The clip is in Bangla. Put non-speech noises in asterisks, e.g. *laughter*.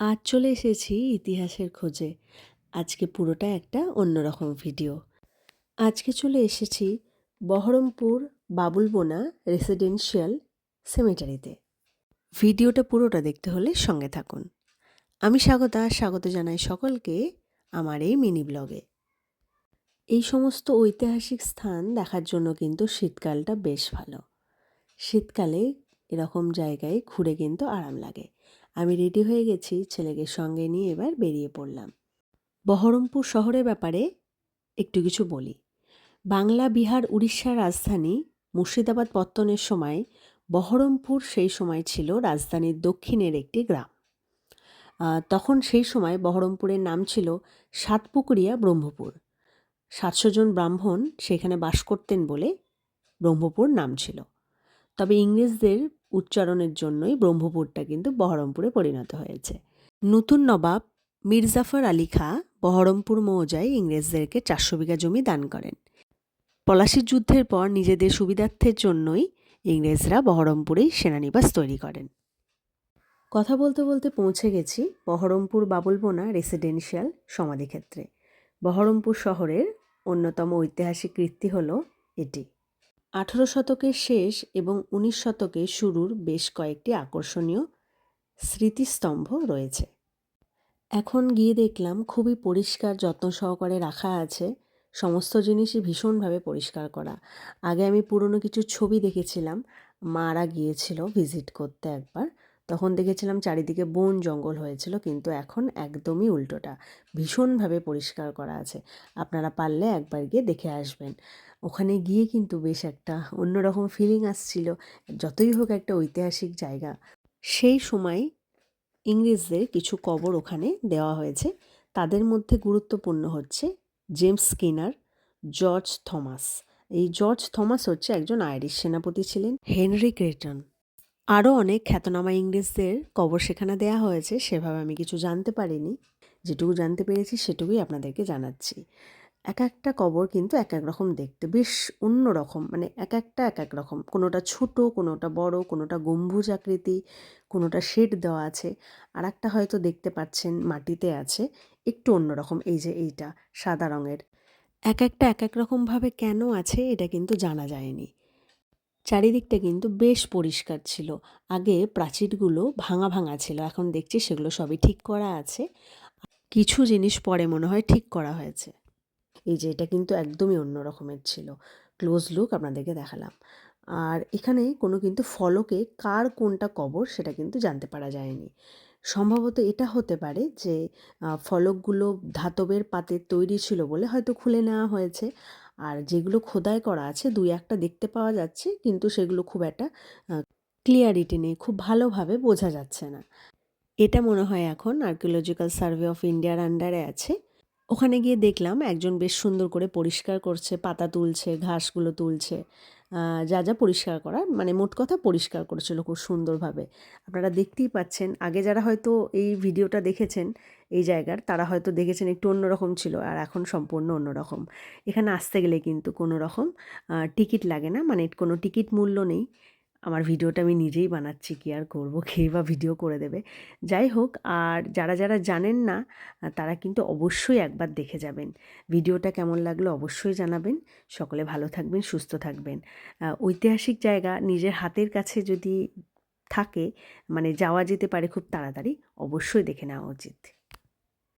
আজ চলে এসেছি ইতিহাসের খোঁজে। আজকে পুরোটা একটা অন্যরকম ভিডিও। আজকে চলে এসেছি বহরমপুর বাবুলবোনা রেসিডেন্সিয়াল সেমেটারিতে। ভিডিওটা পুরোটা দেখতে হলে সঙ্গে থাকুন। আমি স্বাগতা, স্বাগত জানাই সকলকে আমার এই মিনি ব্লগে। এই সমস্ত ঐতিহাসিক স্থান দেখার জন্য কিন্তু শীতকালটা বেশ ভালো। শীতকালে এরকম জায়গায় ঘুরে কিন্তু আরাম লাগে। আমি রেডি হয়ে গেছি, ছেলেকে সঙ্গে নিয়ে এবার বেরিয়ে পড়লাম। বহরমপুর শহরের ব্যাপারে একটু কিছু বলি। বাংলা, বিহার, উড়িষ্যার রাজধানী মুর্শিদাবাদ পত্তনের সময় বহরমপুর সেই সময় ছিল রাজধানীর দক্ষিণের একটি গ্রাম। তখন সেই সময় বহরমপুরের নাম ছিল সাতপুকুরিয়া ব্রহ্মপুর। সাতশো জন ব্রাহ্মণ সেখানে বাস করতেন বলে ব্রহ্মপুর নাম ছিল। তবে ইংরেজদের উচ্চারণের জন্যই ব্রহ্মপুরটা কিন্তু বহরমপুরে পরিণত হয়েছে। নতুন নবাব মির্জাফর আলী খা বহরমপুর মৌজায় ইংরেজদেরকে চারশো বিঘা জমি দান করেন। পলাশির যুদ্ধের পর নিজেদের সুবিধার্থের জন্যই ইংরেজরা বহরমপুরেই সেনানিবাস তৈরি করেন। কথা বলতে বলতে পৌঁছে গেছি বহরমপুর বাবুলবোনা রেসিডেন্সিয়াল সমাধিক্ষেত্রে। বহরমপুর শহরের অন্যতম ঐতিহাসিক কীর্তি হল এটি। আঠেরো শতকের শেষ এবং উনিশ শতকে শুরুর বেশ কয়েকটি আকর্ষণীয় স্মৃতিস্তম্ভ রয়েছে। এখন গিয়ে দেখলাম খুবই পরিষ্কার, যত্ন সহকারে রাখা আছে, সমস্ত জিনিসই ভীষণভাবে পরিষ্কার করা। আগে আমি পুরনো কিছু ছবি দেখেছিলাম, মারা গিয়েছিল ভিজিট করতে একবার। তখন দেখেছিলাম চারিদিকে বন জঙ্গল হয়েছিল, কিন্তু এখন একদমই উল্টোটা। ভীষণভাবে পরিষ্কার করা আছে। আপনারা পারলে একবার গিয়ে দেখে আসবেন। ওখানে গিয়ে কিন্তু বেশ একটা অন্যরকম ফিলিং আসছিল। যতই হোক একটা ঐতিহাসিক জায়গা। সেই সময় ইংরেজদের কিছু কবর ওখানে দেওয়া হয়েছে। তাদের মধ্যে গুরুত্বপূর্ণ হচ্ছে জেমস স্কিনার, জর্জ থমাস। এই জর্জ থমাস হচ্ছে একজন আইরিশ সেনাপতি ছিলেন। Henry Creighton. আরও অনেক খ্যাতনামা ইংরেজদের কবর সেখানে দেওয়া হয়েছে, সেভাবে আমি কিছু জানতে পারিনি। যেটুকু জানতে পেরেছি সেটুকুই আপনাদেরকে জানাচ্ছি। এক একটা কবর কিন্তু এক এক রকম দেখতে, বেশ অন্য রকম মানে এক একটা এক এক রকম। কোনোটা ছোট, কোনোটা বড়, কোনোটা গম্বুজ আকৃতি, কোনোটা শেড দেওয়া আছে। আর একটা হয়তো দেখতে পাচ্ছেন মাটিতে আছে, একটু অন্যরকম এই যে এইটা, সাদা রঙের। এক একটা এক এক রকমভাবে কেন আছে, এটা কিন্তু জানা যায়নি। চারিদিকটা কিন্তু বেশ পরিষ্কার ছিল। আগে প্রাচীরগুলো ভাঙা ভাঙা ছিল, এখন দেখছি সেগুলো সবই ঠিক করা আছে। কিছু জিনিস পরে মনে হয় ঠিক করা হয়েছে। এই যে এটা কিন্তু একদমই অন্য রকমের ছিল। ক্লোজ লুক আপনাদেরকে দেখালাম। আর এখানে কোনো কিন্তু ফলকে কার কোনটা কবর সেটা কিন্তু জানতে পারা যায়নি। সম্ভবত এটা হতে পারে যে ফলকগুলো ধাতবের পাতের তৈরি ছিল বলে হয়তো খুলে নেওয়া হয়েছে। আর যেগুলো খোদাই করা আছে, দুই একটা দেখতে পাওয়া যাচ্ছে, কিন্তু সেগুলো খুব একটা ক্লিয়ারিটি নেই, খুব ভালোভাবে বোঝা যাচ্ছে না। এটা মনে হয় এখন আর্কিওলজিক্যাল সার্ভে অফ ইন্ডিয়ার আন্ডারে আছে। ওখানে গিয়ে দেখলাম একজন বেশ সুন্দর করে পরিষ্কার করছে, পাতা তুলছে, ঘাসগুলো তুলছে। যা যা পরিষ্কার করার মানে মোট কথা পরিষ্কার করেছিল খুব সুন্দরভাবে। আপনারা দেখতেই পাচ্ছেন, আগে যারা হয়তো এই ভিডিওটা দেখেছেন, এই জায়গার, তারা হয়তো দেখেছেন একটু অন্যরকম ছিল আর এখন সম্পূর্ণ অন্যরকম। এখানে আসতে গেলে কিন্তু কোনো রকম টিকিট লাগে না মানে কোনো টিকিট মূল্য নেই। আমার ভিডিওটা আমি নিজেই বানাচ্ছি, কি আর করব *laughs* খেয়ে বা ভিডিও করে দেবে। যাই হোক, আর যারা যারা জানেন না তারা কিন্তু অবশ্যই একবার দেখে যাবেন। ভিডিওটা কেমন লাগল অবশ্যই জানাবেন। সকলে ভালো থাকবেন, সুস্থ থাকবেন। ঐতিহাসিক জায়গা, নিজের হাতের কাছে যদি থাকে মানে যাওয়া যেতে পারে খুব তাড়াতাড়ি, অবশ্যই দেখে নেওয়া উচিত।